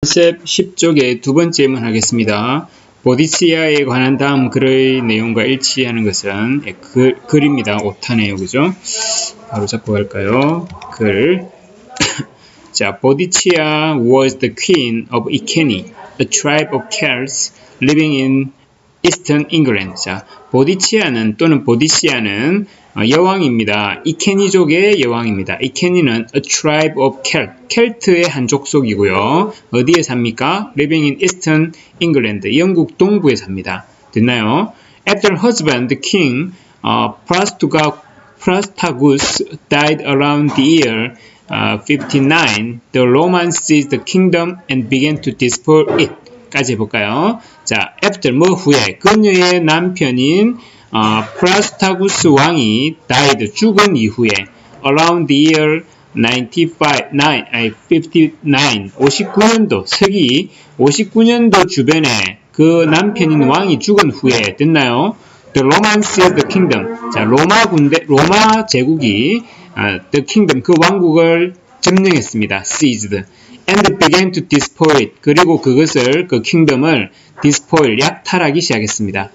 컨셉 10쪽의 두 번째 문 하겠습니다. 보디치아에 관한 다음 글의 내용과 일치하는 것은 예, 글, 글입니다. 오타네요. 그죠? 바로 잡고 갈까요? 글. 자, 보디치아 was the queen of Iceni, a tribe of Celts living in Eastern England. 자, 보디치아는 또는 보디시아는 어, 여왕입니다. 이케니족의 여왕입니다. 이케니는 a tribe of Celt, 켈트의 한 족속이고요. 어디에 삽니까? Living in Eastern England, 영국 동부에 삽니다. 됐나요? After husband, king, uh, Prastagus, died around the year uh, 59, the Romans seized the kingdom and began to dispute it. 까지 해볼까요? 자, after 뭐 후에 그녀의 남편인 어, 프라스타구스 왕이 died 죽은 이후에 around the year 95, 9, 아니 59, 59년도 서기 59년도 주변에 그 남편인 왕이 죽은 후에 됐나요? The Romans seized the kingdom. 자, 로마 군대, 로마 제국이 아, the kingdom 그 왕국을 점령했습니다. seized. and began to despoil. 그리고 그것을 그 킹덤을 despoil 약탈하기 시작했습니다.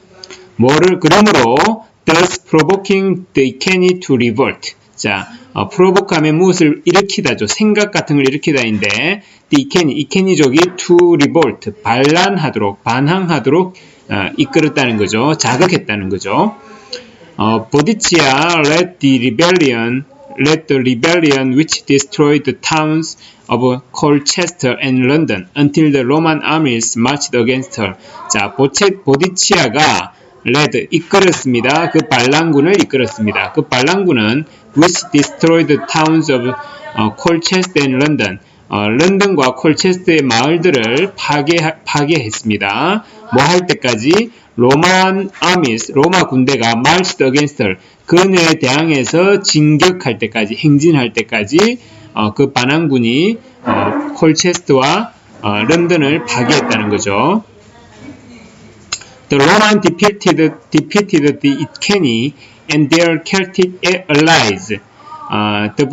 뭐를 그러므로 thus provoking the Iceni to revolt. 자, 어, 프로보크하면 무엇을 일으키다죠. 생각 같은 걸 일으키다인데 the Iceni, 이케니족이 to revolt, 반란하도록, 반항하도록 어, 이끌었다는 거죠. 자극했다는 거죠. 어, 보디치아 led the rebellion, led the rebellion which destroyed the towns of Colchester and London until the Roman armies marched against her. 자, 보체, 보디치아가 led 이끌었습니다. 그 반란군을 이끌었습니다. 그 반란군은 which destroyed the towns of 어, Colchester and London. 어, 런던과 콜체스터의 마을들을 파괴, 파괴했습니다. 뭐 할 때까지? 로만 아미스, 로마 군대가 against her. 그녀에 대항해서 진격할 때까지, 행진할 때까지 어, 그 반항군이 어, 콜체스트와 어, 런던을 파괴했다는 거죠. The Roman defeated, defeated the Iceni and their Celtic allies. Uh, the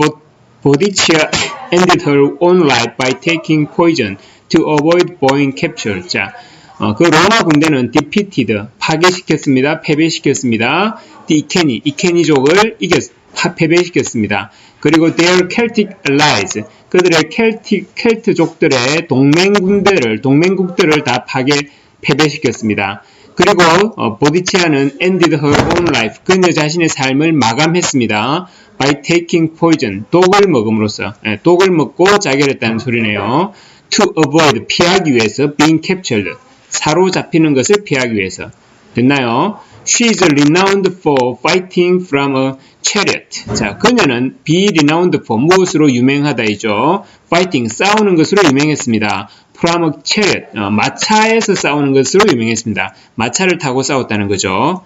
Boudicca ended her own life by taking poison to avoid being captured. 자, 어, 그 로마 군대는 defeated, 파괴시켰습니다. 패배시켰습니다. Iceni, 이케니족을 이겼, 패배시켰습니다. 그리고 their Celtic allies, 그들의 켈틱, 켈트족들의 동맹군대를, 동맹국들을 다 파괴, 패배시켰습니다. 그리고 어, 보디치아는 ended her own life, 그녀 자신의 삶을 마감했습니다. by taking poison, 독을 먹음으로써, 예, 독을 먹고 자결했다는 소리네요. to avoid, 피하기 위해서, being captured, 사로잡히는 것을 피하기 위해서. 됐나요? She is renowned for fighting from a chariot. 자, 그녀는 be renowned for 무엇으로 유명하다이죠. fighting, 싸우는 것으로 유명했습니다. From a chariot, 어, 마차에서 싸우는 것으로 유명했습니다. 마차를 타고 싸웠다는 거죠.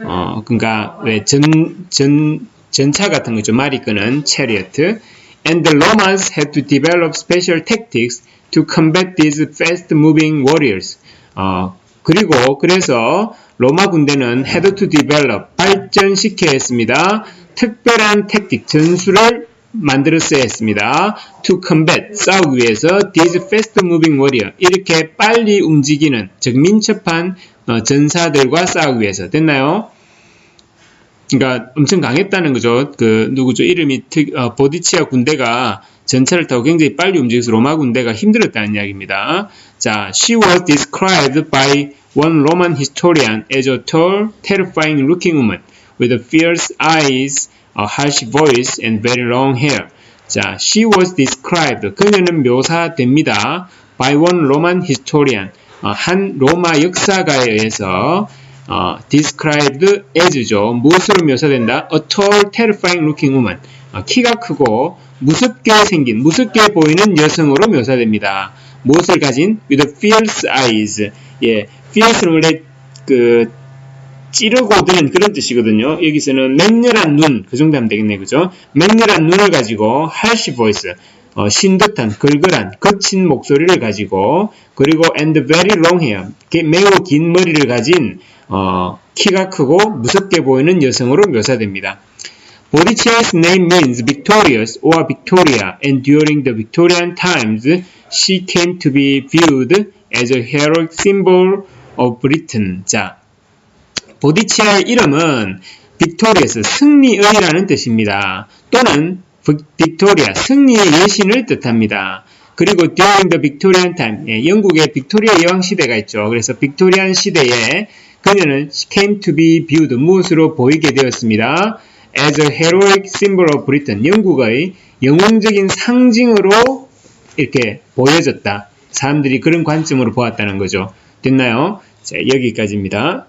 어, 그러니까 왜 전, 전, 전차 같은 거죠. 말이 끄는 chariot. And the Romans had to develop special tactics to combat these fast-moving warriors. 어, 그리고 그래서 로마 군대는 had to develop 발전시켜야 했습니다. 특별한 택틱 전술을 만들었어야 했습니다. to combat 싸우기 위해서 these fast moving warrior 이렇게 빨리 움직이는 즉 민첩한 어, 전사들과 싸우기 위해서 됐나요? 그러니까 엄청 강했다는 거죠. 그 누구죠? 이름이 특, 어, 보디치아 군대가 전차를 타고 굉장히 빨리 움직여서 로마 군대가 힘들었다는 이야기입니다. 자, she was described by one Roman historian as a tall, terrifying looking woman with fierce eyes, a harsh voice, and very long hair. 자, she was described. 그녀는 묘사됩니다. by one Roman historian. 어, 한 로마 역사가에 의해서 어, described as죠. 무엇으로 묘사된다? A tall, terrifying looking woman. 어, 키가 크고 무섭게 생긴, 무섭게 보이는 여성으로 묘사됩니다. 무엇을 가진? with fierce eyes. 예, fierce는 원래 그 찌르고 드는 그런 뜻이거든요. 여기서는 맹렬한 눈, 그 정도 하면 되겠네, 그죠? 맹렬한 눈을 가지고 harsh voice, 어, 신듯한, 걸걸한, 거친 목소리를 가지고, 그리고 and very long hair, 매우 긴 머리를 가진, 어, 키가 크고 무섭게 보이는 여성으로 묘사됩니다. Bodichia's name means victorious or Victoria, and during the Victorian times, she came to be viewed as a heroic symbol of Britain. 자, 보디치아의 이름은 빅토리아스 승리의라는 뜻입니다. 또는 빅토리아 승리의 여신을 뜻합니다. 그리고 during the Victorian time 예, 영국의 빅토리아 여왕 시대가 있죠. 그래서 빅토리안 시대에 그녀는 came to be viewed 무엇으로 보이게 되었습니다. as a heroic symbol of Britain 영국의 영웅적인 상징으로 이렇게 보여졌다. 사람들이 그런 관점으로 보았다는 거죠. 됐나요? 자, 여기까지입니다.